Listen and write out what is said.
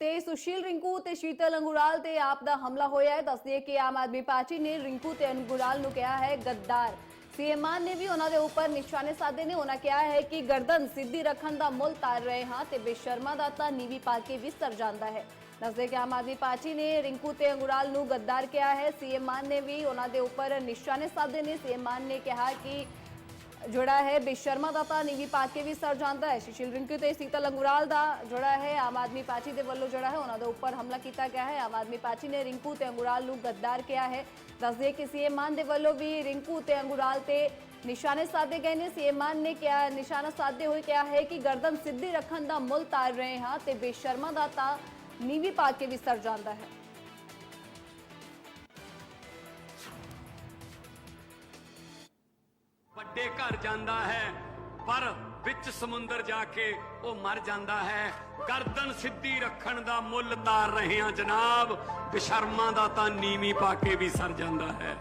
ਤੇ ਸੁਸ਼ੀਲ ਰਿੰਕੂ ਤੇ ਸ਼ੀਤਲ ਅੰਗੁਰਾਲ ਤੇ ਆਪ ਦਾ ਹਮਲਾ ਹੋਇਆ ਹੈ। ਦੱਸਦੀਏ ਕਿ ਆਮ ਆਦਮੀ ਪਾਰਟੀ ਨੇ ਰਿੰਕੂ ਤੇ ਅੰਗੁਰਾਲ ਨੂੰ ਕਿਹਾ ਹੈ, ਗੱਦਾਰ। ਸੀਐਮ ਮਾਨ ਨੇ ਵੀ ਉਹਨਾਂ ਦੇ ਉੱਪਰ ਨਿਸ਼ਾਨੇ ਸਾਧੇ ਨੇ। ਉਹਨਾਂ ਕਿਹਾ ਹੈ ਕਿ ਗਰਦਨ ਸਿੱਧੀ ਰੱਖਣ ਦਾ ਮੁੱਲ ਤਾਰ ਰਹੇ ਹਾਂ ਤੇ ਬੇਸ਼ਰਮਾ ਦਾ ਤਾਂ ਨੀਵੀ ਪਾ ਕੇ ਵੀ ਸਰ ਜਾਂਦਾ ਹੈ। ਦੱਸਦੇ ਕਿ ਆਮ ਆਦਮੀ ਪਾਰਟੀ ਨੇ ਰਿੰਕੂ ਤੇ ਅੰਗੂਰਾਲ ਨੂੰ ਗੱਦਾਰ ਕਿਹਾ ਹੈ। ਸੀਐਮ ਮਾਨ ਨੇ ਵੀ ਉਹਨਾਂ ਦੇ ਉੱਪਰ ਨਿਸ਼ਾਨੇ ਸਾਧੇ ਨੇ। ਸੀਐਮ ਮਾਨ ਨੇ ਕਿਹਾ ਕਿ ਜਿਹੜਾ ਹੈ, ਬੇਸ਼ਰਮਾ ਦਾ ਤਾਂ ਨੀਵੀਂ ਪਾ ਕੇ ਵੀ ਸਰ ਜਾਂਦਾ ਹੈ। ਸੁਸ਼ੀਲ ਰਿੰਕੂ ਤੇ ਸੀਤਲ ਅੰਗੁਰਾਲ ਦਾ ਜਿਹੜਾ ਹੈ, ਆਮ ਆਦਮੀ ਪਾਰਟੀ ਦੇ ਵੱਲੋਂ ਜਿਹੜਾ ਹੈ। ਉਹਨਾਂ ਦੇ ਉੱਪਰ ਹਮਲਾ ਕੀਤਾ ਗਿਆ ਹੈ। ਆਮ ਆਦਮੀ ਪਾਰਟੀ ਨੇ ਰਿੰਕੂ ਤੇ ਅੰਗੁਰਾਲ ਨੂੰ ਗੱਦਾਰ ਕਿਹਾ ਹੈ। ਦੱਸਦੇ ਕਿ ਸੀਐਮ ਮਾਨ ਦੇ ਵੱਲੋਂ ਵੀ ਰਿੰਕੂ ਤੇ ਅੰਗੁਰਾਲ ਤੇ ਨਿਸ਼ਾਨੇ ਸਾਧੇ ਗਏ ਨੇ। ਸੀਐਮ ਮਾਨ ਨੇ ਕਿਹਾ, ਨਿਸ਼ਾਨਾ ਸਾਧਦੇ ਹੋਏ ਕਿਹਾ ਹੈ ਕਿ ਗਰਦਨ ਸਿੱਧੀ ਰੱਖਣ ਦਾ ਮੁੱਲ ਤਾਰ ਰਹੇ ਹਾਂ ਤੇ ਬੇਸ਼ਰਮਾ ਦਾ ਤਾਂ ਨੀਵੀਂ ਪਾ ਕੇ ਵੀ ਸਰ ਜਾਂਦਾ ਹੈ। ਵੱਡੇ ਘਰ ਜਾਂਦਾ ਹੈ, ਪਰ ਵਿੱਚ ਸਮੁੰਦਰ ਜਾ ਕੇ ਉਹ ਮਰ ਜਾਂਦਾ ਹੈ। ਗਰਦਨ ਸਿੱਧੀ ਰੱਖਣ ਦਾ ਮੁੱਲ ਤਾਰ ਰਹੇ ਹਾਂ ਜਨਾਬ, ਬਿਸ਼ਰਮਾਂ ਦਾ ਤਾਂ ਨੀਵੀਂ ਪਾ ਕੇ ਵੀ ਸਰ ਜਾਂਦਾ ਹੈ।